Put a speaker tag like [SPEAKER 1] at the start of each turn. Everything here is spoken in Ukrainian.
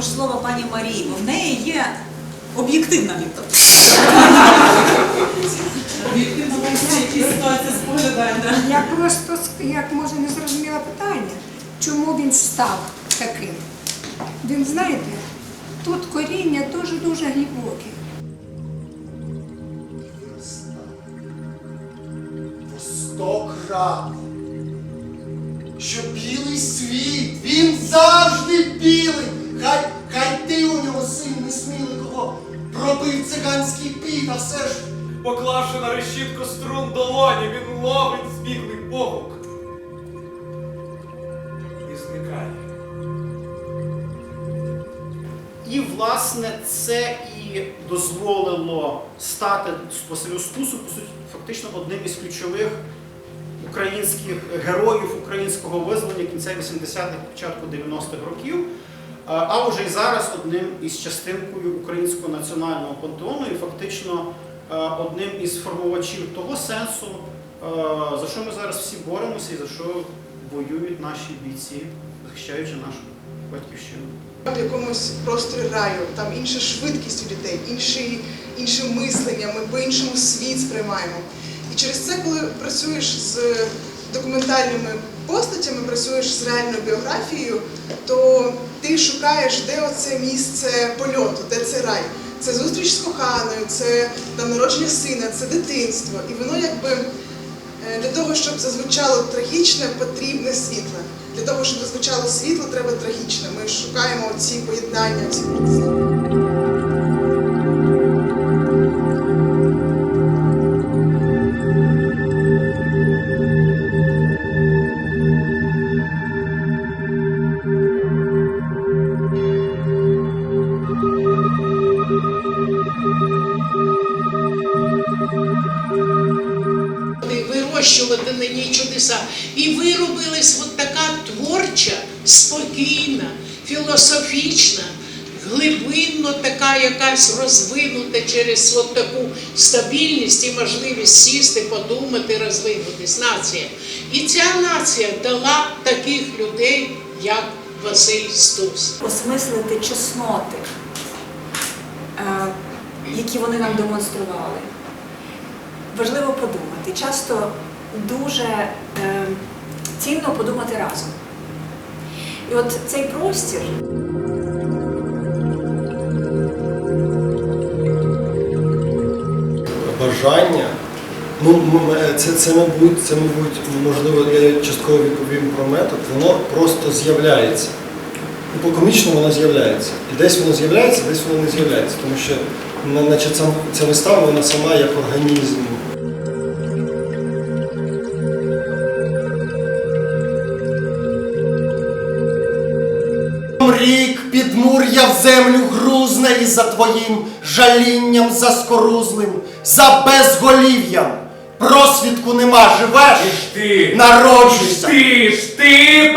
[SPEAKER 1] ж слово пані Марії, бо в неї є об'єктивна відповідь.
[SPEAKER 2] Об'єктивно які ситуації.
[SPEAKER 3] Я просто як може не зрозуміла питання, чому він став таким. Він знаєте, тут коріння дуже-дуже глибоке.
[SPEAKER 4] Сто крат. Що білий світ, він завжди білий. Хай, хай ти у нього син несмілий, кого пробив циганський піт, а все ж
[SPEAKER 5] Поклавши на решітку струн долоні, він ловить збіглий погук. І зникає.
[SPEAKER 6] І, власне, це і дозволило стати Василю Стусу, по суті, фактично одним із ключових українських героїв українського визволення кінця 80-х, початку 90-х років. А а вже й зараз одним із частинкою українського національного пантеону і фактично е, одним із формувачів того сенсу, е, за що ми зараз всі боремося і за що воюють наші бійці, захищаючи нашу батьківщину.
[SPEAKER 7] в якомусь просторі раю, там інша швидкість у людей, інші, інше мислення, ми по-іншому світ сприймаємо. І через це, коли працюєш з документальними постатями, працюєш з реальною біографією, то ти шукаєш, де оце місце польоту, де це рай. Це зустріч з коханою, це там народження сина, це дитинство. І воно якби Е, Для того, щоб зазвучало трагічне, потрібне світле. Для того, щоб зазвучало світло, треба трагічне. Ми шукаємо ці поєднання. Ці...
[SPEAKER 8] вирощувати на ній чудеса. І виробилась от така творча, спокійна, філософічна, глибинно така якась розвинута через от таку стабільність і можливість сісти, подумати, розвинутись нація. І ця нація дала таких людей, як Василь Стус.
[SPEAKER 1] осмислити чесноти, е, які вони нам демонстрували. Важливо подумати. Часто дуже е, цінно подумати разом. І от цей простір
[SPEAKER 4] бажання. Ну, це, це, мабуть, це, мабуть, можливо, я частково відповім про метод, воно просто з'являється. Ну, по комічному воно з'являється. І десь воно з'являється, десь воно не з'являється. Тому що наче ця вистава вона сама як організм. Рік підмур'я в землю грузне і за твоїм жалінням заскорузлим, за безголів'ям. Просвідку нема, живеш,
[SPEAKER 5] Ти,
[SPEAKER 4] народжуйся.
[SPEAKER 5] ти ж ти